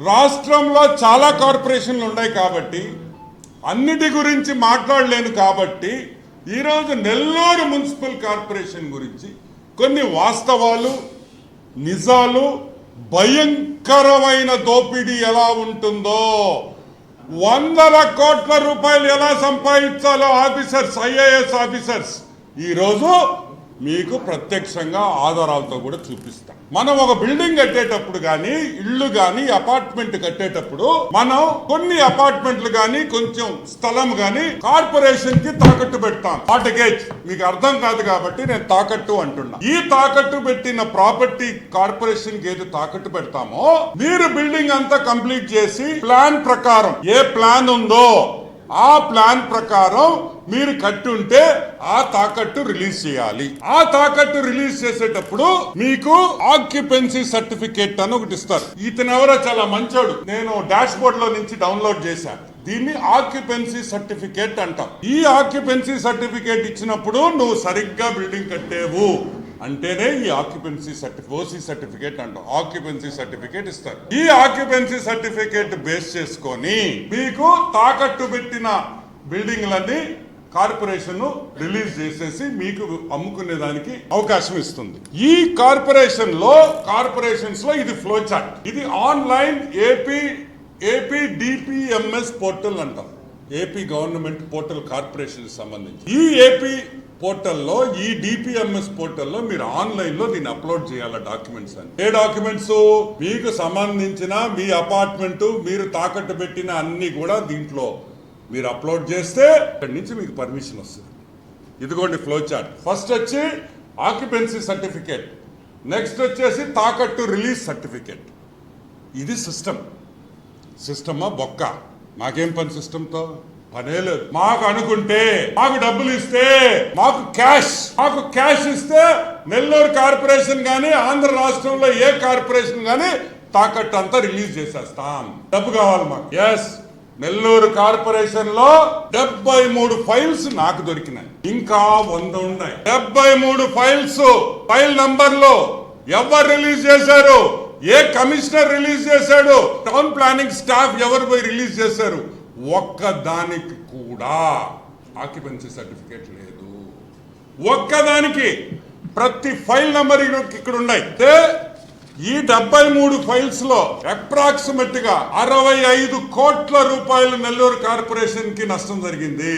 రాష్ట్రంలో చాలా కార్పొరేషన్లు ఉన్నాయి కాబట్టి అన్నిటి గురించి మాట్లాడలేను కాబట్టి ఈరోజు నెల్లూరు మున్సిపల్ కార్పొరేషన్ గురించి కొన్ని వాస్తవాలు నిజాలు భయంకరమైన దోపిడీ ఎలా ఉంటుందో వందల కోట్ల రూపాయలు ఎలా సంపాదించాలో ఆఫీసర్స్ ఐఏఎస్ ఆఫీసర్స్ ఈరోజు మీకు ప్రత్యక్షంగా ఆధారాలతో కూడా చూపిస్తాం. మనం ఒక బిల్డింగ్ కట్టేటప్పుడు కానీ ఇల్లు కానీ అపార్ట్మెంట్ కట్టేటప్పుడు మనం కొన్ని అపార్ట్మెంట్లు కానీ కొంచెం స్థలం కానీ కార్పొరేషన్కి తాకట్టు పెడతాం. వాటికేజ్ మీకు అర్థం కాదు కాబట్టి నేను తాకట్టు అంటున్నా. ఈ తాకట్టు పెట్టిన ప్రాపర్టీ కార్పొరేషన్కి ఏది తాకట్టు పెడతామో మీరు బిల్డింగ్ అంతా కంప్లీట్ చేసి ప్లాన్ ప్రకారం ఏ ప్లాన్ ఉందో ఆ ప్లాన్ ప్రకారం మీరు కట్టుంటే ఆ తాకట్టు రిలీజ్ చేయాలి. ఆ తాకట్టు రిలీజ్ చేసేటప్పుడు మీకు ఆక్యుపెన్సీ సర్టిఫికేట్ అని ఒకటి ఇస్తారు. ఇతను ఎవరో చాలా మంచోడు. నేను డాష్ బోర్డ్లో నుంచి డౌన్లోడ్ చేశాను దీన్ని ఆక్యుపెన్సీ సర్టిఫికేట్ అంటాం. ఈ ఆక్యుపెన్సీ సర్టిఫికేట్ ఇచ్చినప్పుడు నువ్వు సరిగ్గా బిల్డింగ్ కట్టేవు. అంటేనే ఈ ఆక్యుపెన్సీ సర్టిఫికేట్ ఓసీ సర్టిఫికేట్ అంటాం ఆక్యుపెన్సీ సర్టిఫికేట్ ఇస్తారు. ఈ ఆక్యుపెన్సీ సర్టిఫికేట్ బేస్ చేసుకొని మీకు తాకట్టు పెట్టిన బిల్డింగ్లన్నీ కార్పొరేషన్ రిలీజ్ చేసేసి మీకు అమ్ముకునే దానికి అవకాశం ఇస్తుంది. ఈ కార్పొరేషన్లో కార్పొరేషన్స్లో ఇది ఫ్లో చార్ట్ ఇది online AP AP DPMS portal అంటాం. ఏపీ గవర్నమెంట్ పోర్టల్ కార్పొరేషన్ సంబంధించి. ఈ ఏపీ పోర్టల్లో ఈ డిపిఎంఎస్ పోర్టల్లో మీరు ఆన్లైన్లో దీన్ని అప్లోడ్ చేయాలి డాక్యుమెంట్స్ అని? ఏ డాక్యుమెంట్స్? మీకు సంబంధించిన మీ అపార్ట్మెంట్ మీరు తాకట్టు పెట్టిన అన్ని కూడా దీంట్లో మీరు అప్లోడ్ చేస్తే అక్కడి నుంచి మీకు పర్మిషన్ వస్తుంది. ఇదిగోండి ఫ్లో చార్ట్. ఫస్ట్ వచ్చి ఆక్యుపెన్సీ సర్టిఫికేట్. నెక్స్ట్ వచ్చేసి తాకట్టు రిలీజ్ సర్టిఫికేట్. ఇది సిస్టమ్. సిస్టమా బొక్క. మాకేం పని సిస్టంతో పనే లేదు. మాకు అనుకుంటే మాకు డబ్బులు ఇస్తే మాకు క్యాష్ మాకు క్యాష్ ఇస్తే నెల్లూరు కార్పొరేషన్ కానీ ఆంధ్ర రాష్ట్రంలో ఏ కార్పొరేషన్ కానీ తాకట్టు అంతా రిలీజ్ చేసేస్తాం. డబ్బు కావాలి మాకు. ఎస్ నెల్లూరు కార్పొరేషన్లో డెబ్బై మూడు ఫైల్స్ నాకు దొరికినాయి. ఇంకా వంద ఉన్నాయి. డెబ్బై మూడు ఫైల్స్ ఫైల్ నంబర్లు ఎవరు రిలీజ్ చేశారు? ఏ కమిషనర్ రిలీజ్ చేశాడు? టౌన్ ప్లానింగ్ స్టాఫ్ ఎవరు పోయి రిలీజ్ చేశారు? ఒక్క దానికి కూడా ఆక్యుపెన్సీ సర్టిఫికేట్ లేదు. ఒక్కదానికి. ప్రతి ఫైల్ నంబర్ ఇక్కడ ఉన్నాయి ఈ డెబ్బై మూడు ఫైల్స్లో అప్రాక్సిమేట్గా అరవై ఐదు కోట్ల రూపాయలు నెల్లూరు కార్పొరేషన్కి నష్టం జరిగింది.